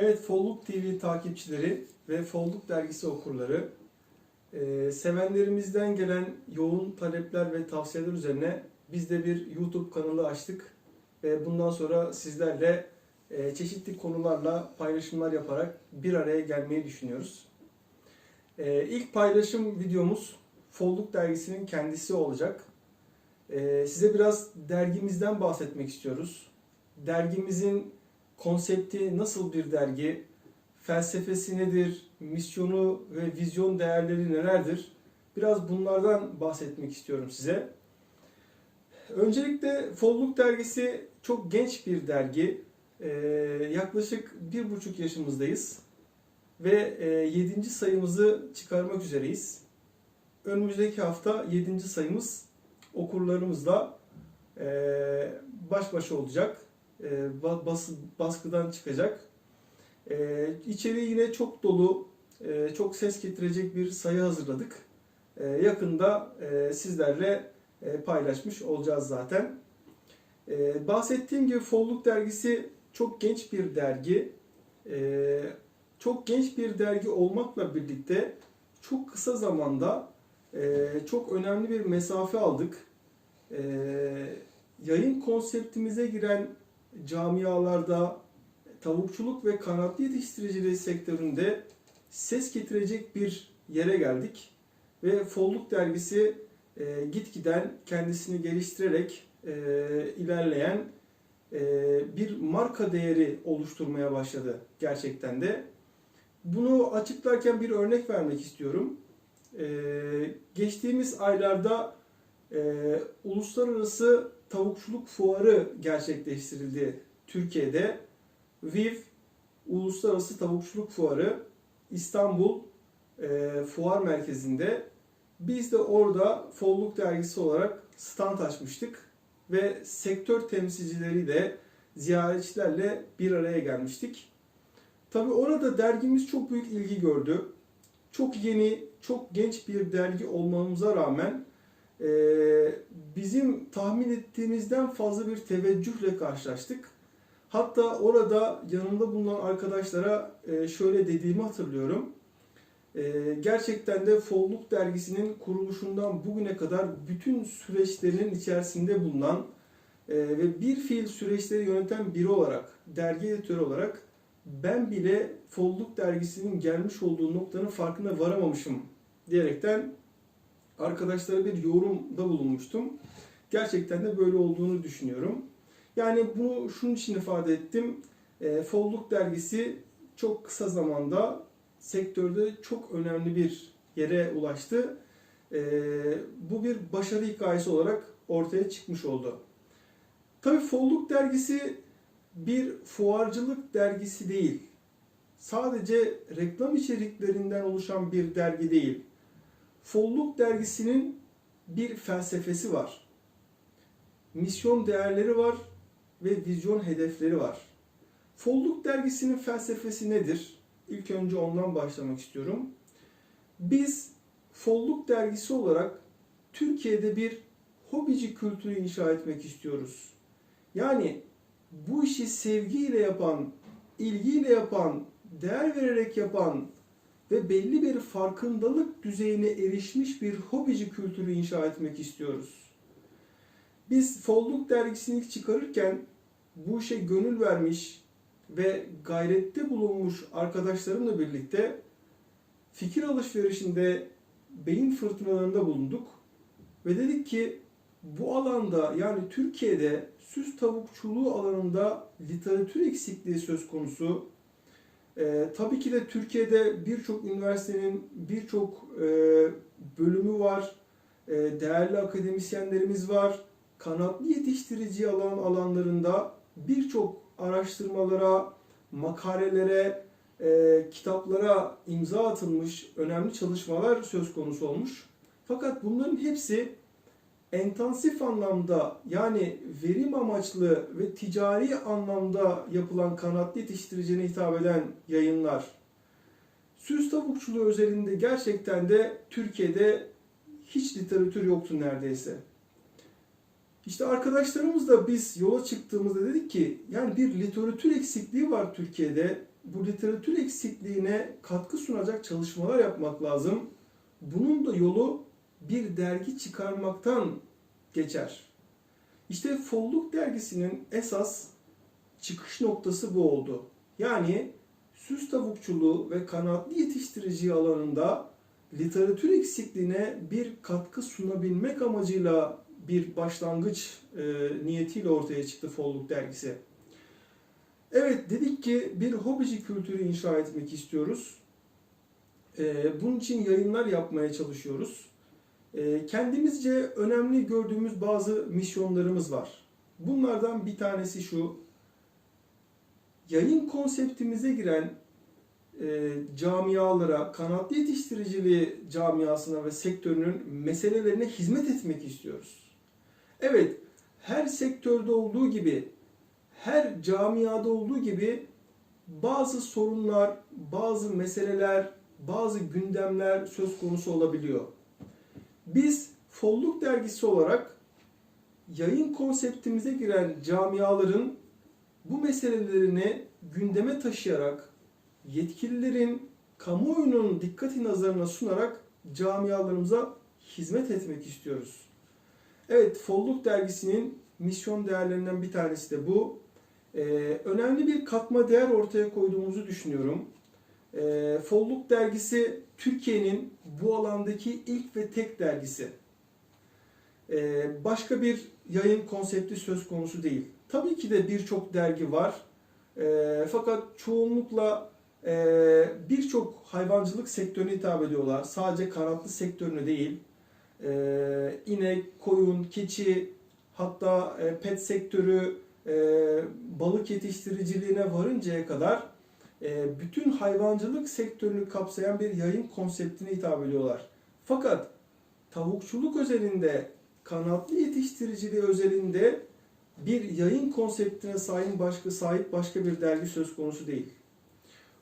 Evet, Folluk TV takipçileri ve Folluk dergisi okurları, e, sevenlerimizden gelen yoğun talepler ve tavsiyeler üzerine biz de bir YouTube kanalı açtık ve bundan sonra sizlerle e, çeşitli konularla paylaşımlar yaparak bir araya gelmeyi düşünüyoruz. E, ilk paylaşım videomuz Folluk dergisinin kendisi olacak. E, size biraz dergimizden bahsetmek istiyoruz. Dergimizin konsepti nasıl bir dergi, felsefesi nedir, misyonu ve vizyon değerleri nelerdir? Biraz bunlardan bahsetmek istiyorum size. Öncelikle Folluk dergisi çok genç bir dergi. Ee, yaklaşık bir buçuk yaşımızdayız ve e, yedinci sayımızı çıkarmak üzereyiz. Önümüzdeki hafta yedinci sayımız okurlarımızla e, baş başa olacak e, ba- bas, baskıdan çıkacak. E, yine çok dolu, e, çok ses getirecek bir sayı hazırladık. E, yakında e, sizlerle paylaşmış olacağız zaten. Bahsettiğim gibi Folluk dergisi çok genç bir dergi. Çok genç bir dergi olmakla birlikte çok kısa zamanda çok önemli bir mesafe aldık. Yayın konseptimize giren camialarda tavukçuluk ve kanatlı yetiştiriciliği sektöründe ses getirecek bir yere geldik. Ve Folluk dergisi e, gitgiden kendisini geliştirerek e, ilerleyen e, bir marka değeri oluşturmaya başladı gerçekten de. Bunu açıklarken bir örnek vermek istiyorum. E, geçtiğimiz aylarda e, uluslararası tavukçuluk fuarı gerçekleştirildi Türkiye'de. VIV Uluslararası Tavukçuluk Fuarı İstanbul e, Fuar Merkezi'nde. Biz de orada Folluk dergisi olarak stand açmıştık ve sektör temsilcileriyle ziyaretçilerle bir araya gelmiştik. Tabi orada dergimiz çok büyük ilgi gördü. Çok yeni, çok genç bir dergi olmamıza rağmen e, bizim tahmin ettiğimizden fazla bir teveccühle karşılaştık. Hatta orada yanımda bulunan arkadaşlara e, şöyle dediğimi hatırlıyorum. E, Gerçekten de Folluk dergisinin kuruluşundan bugüne kadar bütün süreçlerinin içerisinde bulunan e, ve bir fiil süreçleri yöneten biri olarak, dergi editörü olarak ben bile Folluk dergisinin gelmiş olduğu noktanın farkına varamamışım diyerekten arkadaşlara bir yorumda bulunmuştum. Gerçekten de böyle olduğunu düşünüyorum. Yani bunu şunun için ifade ettim. E, Folluk dergisi çok kısa zamanda sektörde çok önemli bir yere ulaştı. E, bu bir başarı hikayesi olarak ortaya çıkmış oldu. Tabii Folluk dergisi bir fuarcılık dergisi değil. Sadece reklam içeriklerinden oluşan bir dergi değil. Folluk dergisinin bir felsefesi var. Misyon değerleri var ve vizyon hedefleri var. Folluk dergisinin felsefesi nedir? İlk önce ondan başlamak istiyorum. Biz Folluk dergisi olarak Türkiye'de bir hobici kültürü inşa etmek istiyoruz. Yani bu işi sevgiyle yapan, ilgiyle yapan, değer vererek yapan ve belli bir farkındalık düzeyine erişmiş bir hobici kültürü inşa etmek istiyoruz. Biz Folluk dergisini çıkarırken bu işe gönül vermiş ve gayrette bulunmuş arkadaşlarımla birlikte fikir alışverişinde beyin fırtınalarında bulunduk ve dedik ki bu alanda yani Türkiye'de süs tavukçuluğu alanında literatür eksikliği söz konusu. Ee, tabii ki de Türkiye'de birçok üniversitenin birçok e, bölümü var, e, değerli akademisyenlerimiz var. Kanatlı yetiştirici alan alanlarında birçok araştırmalara, makalelere, e, kitaplara imza atılmış önemli çalışmalar söz konusu olmuş. Fakat bunların hepsi intensif anlamda yani verim amaçlı ve ticari anlamda yapılan kanatlı yetiştiricine hitap eden yayınlar. Süs tavukçuluğu özelinde gerçekten de Türkiye'de hiç literatür yoktu neredeyse. İşte arkadaşlarımızla biz yola çıktığımızda dedik ki yani bir literatür eksikliği var Türkiye'de. bu literatür eksikliğine katkı sunacak çalışmalar yapmak lazım. Bunun da yolu bir dergi çıkarmaktan geçer. İşte Folluk dergisinin esas çıkış noktası bu oldu. Yani süs tavukçuluğu ve kanatlı yetiştiriciliği alanında literatür eksikliğine bir katkı sunabilmek amacıyla bir başlangıç e, niyetiyle ortaya çıktı Folluk dergisi. Evet dedik ki bir hobici kültürü inşa etmek istiyoruz. E, bunun için yayınlar yapmaya çalışıyoruz. E, kendimizce önemli gördüğümüz bazı misyonlarımız var. Bunlardan bir tanesi şu. Yayın konseptimize giren e, camialara, kanatlı yetiştiriciliği camiasına ve sektörünün meselelerine hizmet etmek istiyoruz. Evet, her sektörde olduğu gibi, her camiada olduğu gibi bazı sorunlar, bazı meseleler, bazı gündemler söz konusu olabiliyor. Biz Folluk dergisi olarak yayın konseptimize giren camiaların bu meselelerini gündeme taşıyarak yetkililerin kamuoyunun dikkati nazarına sunarak camialarımıza hizmet etmek istiyoruz. Evet, Folluk dergisinin misyon değerlerinden bir tanesi de bu. Ee, önemli bir katma değer ortaya koyduğumuzu düşünüyorum. Ee, Folluk dergisi Türkiye'nin bu alandaki ilk ve tek dergisi. Ee, başka bir yayın konsepti söz konusu değil. Tabii ki de birçok dergi var. Ee, fakat çoğunlukla e, birçok hayvancılık sektörüne hitap ediyorlar. Sadece kanatlı sektörüne değil. Ee, inek, koyun, keçi, hatta e, pet sektörü, e, balık yetiştiriciliğine varıncaya kadar e, bütün hayvancılık sektörünü kapsayan bir yayın konseptine hitap ediyorlar. Fakat tavukçuluk özelinde, kanatlı yetiştiriciliği özelinde bir yayın konseptine sahip başka sahip başka bir dergi söz konusu değil.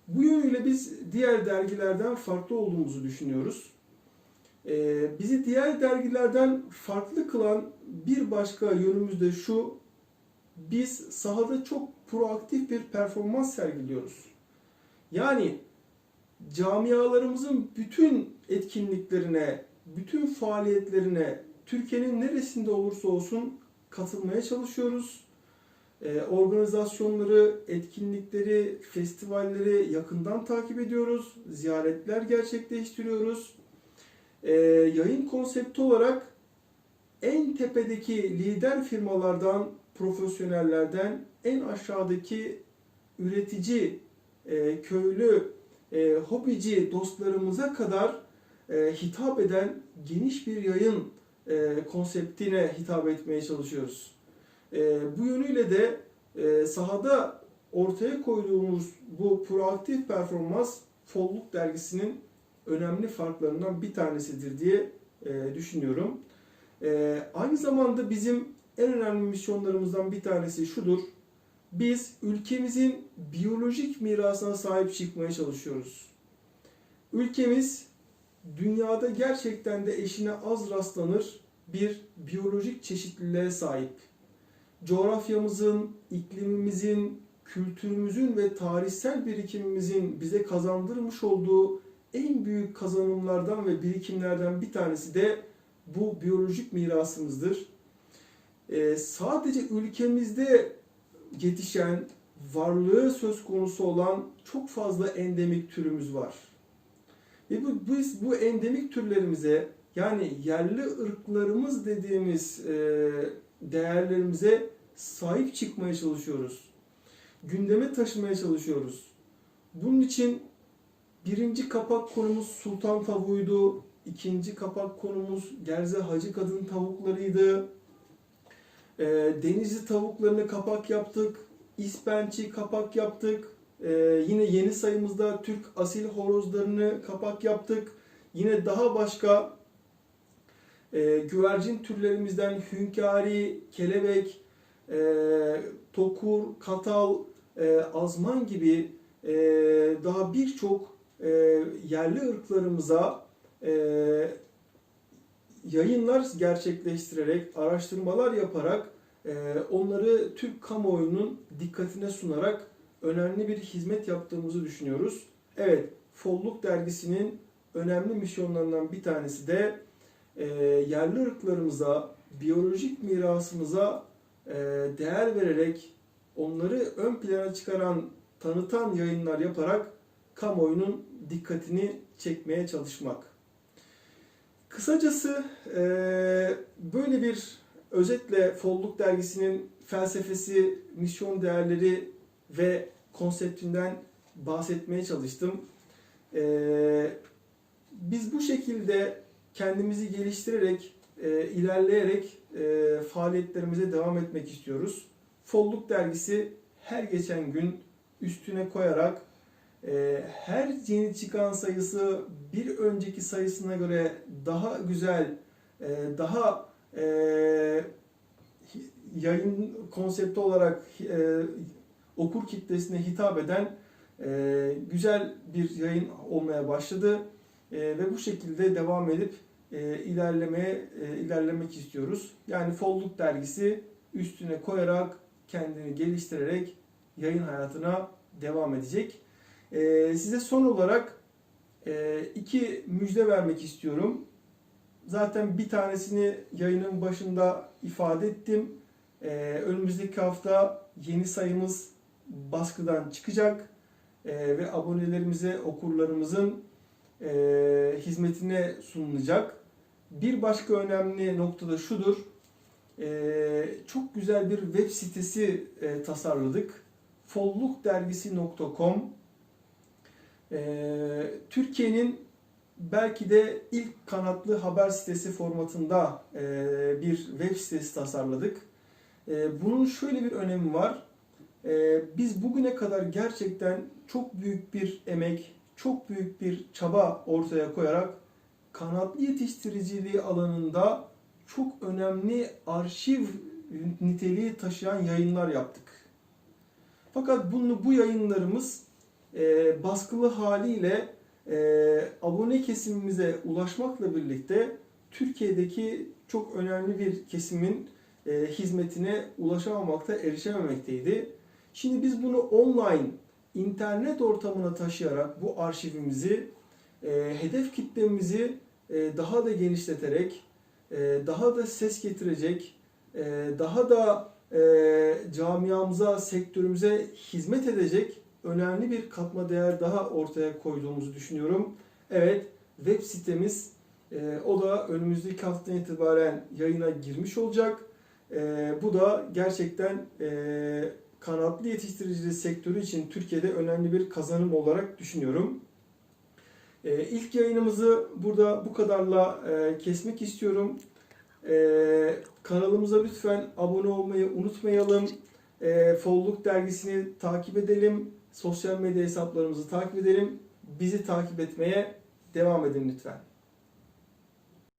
Bu yönüyle biz diğer dergilerden farklı olduğumuzu düşünüyoruz. Ee, bizi diğer dergilerden farklı kılan bir başka yönümüz de şu, biz sahada çok proaktif bir performans sergiliyoruz. Yani camialarımızın bütün etkinliklerine, bütün faaliyetlerine Türkiye'nin neresinde olursa olsun katılmaya çalışıyoruz. Ee, organizasyonları, etkinlikleri, festivalleri yakından takip ediyoruz. Ziyaretler gerçekleştiriyoruz. Ee, yayın konsepti olarak en tepedeki lider firmalardan, profesyonellerden en aşağıdaki üretici, e, köylü, e, hobici dostlarımıza kadar e, hitap eden geniş bir yayın konseptine hitap etmeye çalışıyoruz. Bu yönüyle de sahada ortaya koyduğumuz bu proaktif performans Folluk dergisinin önemli farklarından bir tanesidir diye düşünüyorum. Aynı zamanda bizim en önemli misyonlarımızdan bir tanesi şudur. Biz ülkemizin biyolojik mirasına sahip çıkmaya çalışıyoruz. Ülkemiz dünyada gerçekten de eşine az rastlanır bir biyolojik çeşitliliğe sahip. Coğrafyamızın, iklimimizin, kültürümüzün ve tarihsel birikimimizin bize kazandırmış olduğu en büyük kazanımlardan ve birikimlerden bir tanesi de bu biyolojik mirasımızdır. Ee, sadece ülkemizde yetişen, varlığı söz konusu olan çok fazla endemik türümüz var. Ve bu, biz bu endemik türlerimize yani yerli ırklarımız dediğimiz e, değerlerimize sahip çıkmaya çalışıyoruz. Gündeme taşımaya çalışıyoruz. Bunun için birinci kapak konumuz sultan tavuğuydu. İkinci kapak konumuz gerze hacı kadın tavuklarıydı. E, denizli tavuklarını kapak yaptık. İspençi kapak yaptık. E, yine yeni sayımızda Türk asil horozlarını kapak yaptık. Yine daha başka e, güvercin türlerimizden hünkâri, kelebek, e, tokur, katal, e, azman gibi e, daha birçok e, yerli ırklarımıza e, yayınlar gerçekleştirerek, araştırmalar yaparak e, onları Türk kamuoyunun dikkatine sunarak önemli bir hizmet yaptığımızı düşünüyoruz. Evet, Folluk dergisinin önemli misyonlarından bir tanesi de e, yerli ırklarımıza, biyolojik mirasımıza e, değer vererek onları ön plana çıkaran, tanıtan yayınlar yaparak kamuoyunun dikkatini çekmeye çalışmak. Kısacası e, böyle bir özetle Folluk dergisinin felsefesi, misyon değerleri ve konseptinden bahsetmeye çalıştım. E, biz bu şekilde kendimizi geliştirerek, e, ilerleyerek e, faaliyetlerimize devam etmek istiyoruz. Folluk dergisi her geçen gün üstüne koyarak e, her yeni çıkan sayısı bir önceki sayısına göre daha güzel, e, daha e, yayın konsepti olarak e, okur kitlesine hitap eden güzel bir yayın olmaya başladı ve bu şekilde devam edip ilerlemeye ilerlemek istiyoruz. Yani Folluk dergisi üstüne koyarak kendini geliştirerek yayın hayatına devam edecek. Size son olarak e, iki müjde vermek istiyorum. Zaten bir tanesini yayının başında ifade ettim. E, önümüzdeki hafta yeni sayımız baskıdan çıkacak E, ve abonelerimize, okurlarımızın e, hizmetine sunulacak. Bir başka önemli nokta da şudur. Çok güzel bir web sitesi e, tasarladık. follukdergisi.com e, Türkiye'nin belki de ilk kanatlı haber sitesi formatında e, bir web sitesi tasarladık. E, bunun şöyle bir önemi var. E, biz bugüne kadar gerçekten çok büyük bir emek, çok büyük bir çaba ortaya koyarak kanatlı yetiştiriciliği alanında çok önemli arşiv niteliği taşıyan yayınlar yaptık. Fakat bunu bu yayınlarımız e, baskılı haliyle e, abone kesimimize ulaşmakla birlikte Türkiye'deki çok önemli bir kesimin e, hizmetine ulaşamamakta, erişememekteydi. Şimdi biz bunu online, internet ortamına taşıyarak bu arşivimizi, e, hedef kitlemizi e, daha da genişleterek, e, daha da ses getirecek, e, daha da e, camiamıza, sektörümüze hizmet edecek önemli bir katma değer daha ortaya koyduğumuzu düşünüyorum. Evet, web sitemiz e, o da önümüzdeki haftadan itibaren yayına girmiş olacak. E, bu da gerçekten e, kanatlı yetiştiriciliği sektörü için Türkiye'de önemli bir kazanım olarak düşünüyorum. E, ilk yayınımızı burada bu kadarla e, kesmek istiyorum. E, kanalımıza lütfen abone olmayı unutmayalım. E, Folluk dergisini takip edelim. Sosyal medya hesaplarımızı takip edelim. Bizi takip etmeye devam edin lütfen.